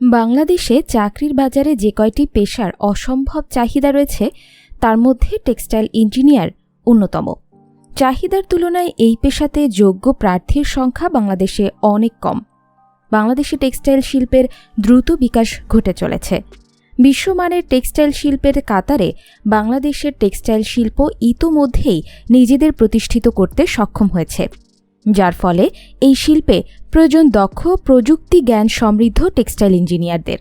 বাংলাদেশে চাকরির বাজারে যে কয়টি পেশার অসম্ভব চাহিদা রয়েছে, তার মধ্যে টেক্সটাইল ইঞ্জিনিয়ার অন্যতম। চাহিদার তুলনায় এই পেশাতে যোগ্য প্রার্থীর সংখ্যা বাংলাদেশে অনেক কম। বাংলাদেশে টেক্সটাইল শিল্পের দ্রুত বিকাশ ঘটে চলেছে। বিশ্বমানের টেক্সটাইল শিল্পের কাতারে বাংলাদেশের টেক্সটাইল শিল্প ইতোমধ্যেই নিজেদের প্রতিষ্ঠিত করতে সক্ষম হয়েছে। যার ফলে এই শিল্পে প্রয়োজন দক্ষ প্রযুক্তি জ্ঞান সমৃদ্ধ টেক্সটাইল ইঞ্জিনিয়ারদের।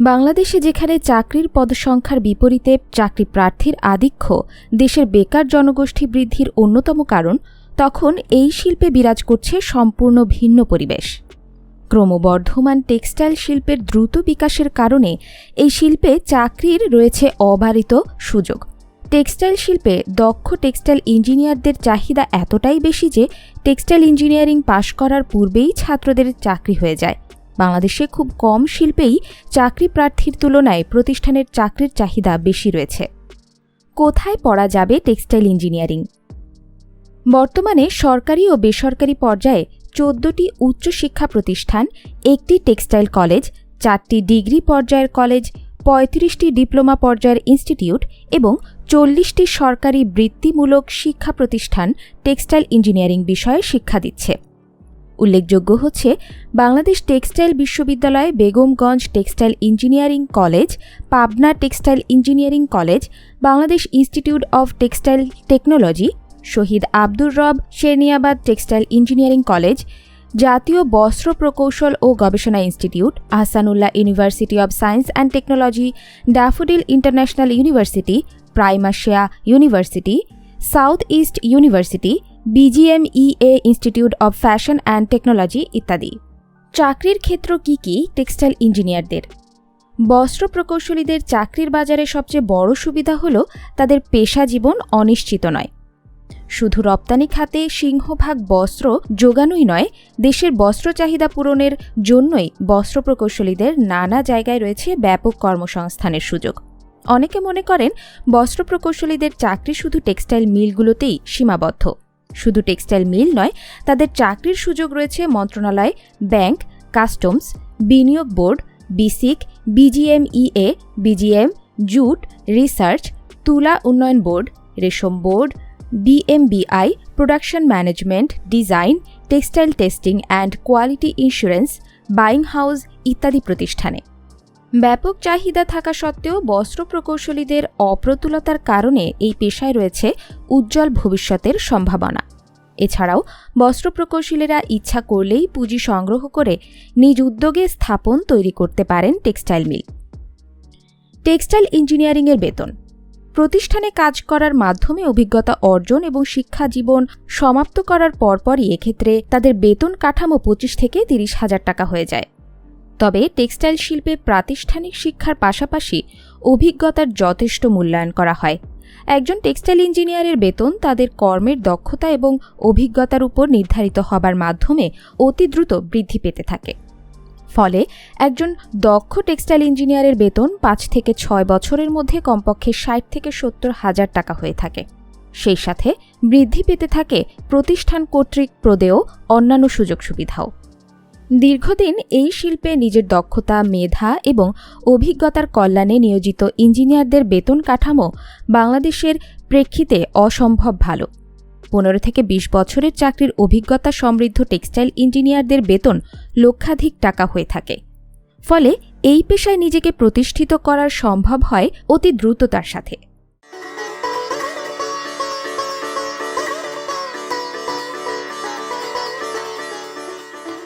বাংলাদেশে যেখানে চাকরির পদসংখ্যার বিপরীতে চাকরি প্রার্থীর আধিক্য দেশের বেকার জনগোষ্ঠী বৃদ্ধির অন্যতম কারণ, তখন এই শিল্পে বিরাজ করছে সম্পূর্ণ ভিন্ন পরিবেশ। ক্রমবর্ধমান টেক্সটাইল শিল্পের দ্রুত বিকাশের কারণে এই শিল্পে চাকরির রয়েছে অবারিত সুযোগ। টেক্সটাইল শিল্পে দক্ষ টেক্সটাইল ইঞ্জিনিয়ারদের চাহিদা এতটাই বেশি যে টেক্সটাইল ইঞ্জিনিয়ারিং পাশ করার পূর্বেই ছাত্রদের চাকরি হয়ে যায়। বাংলাদেশে খুব কম শিল্পেই চাকরি প্রার্থীর তুলনায় প্রতিষ্ঠানের চাকরির চাহিদা বেশি রয়েছে। কোথায় পড়া যাবে টেক্সটাইল ইঞ্জিনিয়ারিং? বর্তমানে সরকারি ও বেসরকারি পর্যায়ে চোদ্দটি উচ্চশিক্ষা প্রতিষ্ঠান, একটি টেক্সটাইল কলেজ, চারটি ডিগ্রি পর্যায়ের কলেজ, পঁয়ত্রিশটি ডিপ্লোমা পর্যায়ের ইনস্টিটিউট এবং চল্লিশটি সরকারি বৃত্তিমূলক শিক্ষা প্রতিষ্ঠান টেক্সটাইল ইঞ্জিনিয়ারিং বিষয়ে শিক্ষা দিচ্ছে। উল্লেখযোগ্য হচ্ছে, বাংলাদেশ টেক্সটাইল বিশ্ববিদ্যালয়, Begumganj textile engineering college, Pabna textile engineering college, Bangladesh institute of textile technology, Shahid Abdur Rab Serniabat textile engineering college, জাতীয় বস্ত্র প্রকৌশল ও গবেষণা institute, Ahsanullah university of science and technology, Daffodil international university Prime Asia university south east university BGMEA institute of fashion and technology ইত্যাদি। চাকরির ক্ষেত্র কি কি? টেক্সটাইল ইঞ্জিনিয়ারদের বস্ত্র প্রকৌশলীদের চাকরির বাজারে সবচেয়ে বড় সুবিধা হল তাদের পেশা জীবন অনিশ্চিত নয়। শুধু রপ্তানি খাতে সিংহভাগ বস্ত্র যোগানোই নয়, দেশের বস্ত্র চাহিদা পূরণের জন্যই বস্ত্র প্রকৌশলীদের নানা জায়গায় রয়েছে ব্যাপক কর্মসংস্থানের সুযোগ। অনেকে মনে করেন বস্ত্র প্রকৌশলীদের চাকরি শুধু টেক্সটাইল মিলগুলোতেই সীমাবদ্ধ। শুধু টেক্সটাইল মিল নয়, তাদের চাকরির সুযোগ রয়েছে মন্ত্রণালয়, ব্যাংক, কাস্টমস, বিনিয়োগ board, BSCIC, BGMEA, BGM, jute, research, তুলা উন্নয়ন বোর্ড, রেশম board DMBI production management, design, textile testing and quality insurance, buying house ইত্যাদি প্রতিষ্ঠানে। ব্যাপক চাহিদা থাকা সত্ত্বেও বস্ত্র প্রকৌশলীদের অপ্রতুলতার কারণে এই পেশায় রয়েছে উজ্জ্বল ভবিষ্যতের সম্ভাবনা। এছাড়াও বস্ত্র প্রকৌশলীরা ইচ্ছা করলেই পুঁজি সংগ্রহ করে নিজ উদ্যোগে স্থাপন তৈরি করতে পারেন টেক্সটাইল মিল। টেক্সটাইল ইঞ্জিনিয়ারিংয়ের বেতন। প্রতিষ্ঠানে কাজ করার মাধ্যমে অভিজ্ঞতা অর্জন এবং শিক্ষা জীবন সমাপ্ত করার পরপরই এক্ষেত্রে তাদের বেতন কাঠামো পঁচিশ থেকে তিরিশ হাজার টাকা হয়ে যায়। তবে টেক্সটাইল শিল্পে প্রাতিষ্ঠানিক শিক্ষার পাশাপাশি অভিজ্ঞতার যথেষ্ট মূল্যায়ন করা হয়। একজন টেক্সটাইল ইঞ্জিনিয়ারের বেতন তাদের কর্মের দক্ষতা এবং অভিজ্ঞতার উপর নির্ধারিত হবার মাধ্যমে অতি দ্রুত বৃদ্ধি পেতে থাকে। ফলে একজন দক্ষ টেক্সটাইল ইঞ্জিনিয়ারের বেতন পাঁচ থেকে ছয় বছরের মধ্যে কমপক্ষে ষাট থেকে সত্তর হাজার টাকা হয়ে থাকে। সেই সাথে বৃদ্ধি পেতে থাকে প্রতিষ্ঠান কর্তৃক প্রদেয় অন্যান্য সুযোগ সুবিধাও। দীর্ঘদিন এই শিল্পে নিজের দক্ষতা, মেধা এবং অভিজ্ঞতার কল্যাণে নিয়োজিত ইঞ্জিনিয়ারদের বেতন কাঠামো বাংলাদেশের প্রেক্ষিতে অসম্ভব ভালো। পনেরো থেকে ২০ বছরের চাকরির অভিজ্ঞতা সমৃদ্ধ টেক্সটাইল ইঞ্জিনিয়ারদের বেতন লক্ষাধিক টাকা হয়ে থাকে। ফলে এই পেশায় নিজেকে প্রতিষ্ঠিত করার সম্ভব হয় অতি দ্রুততার সাথে।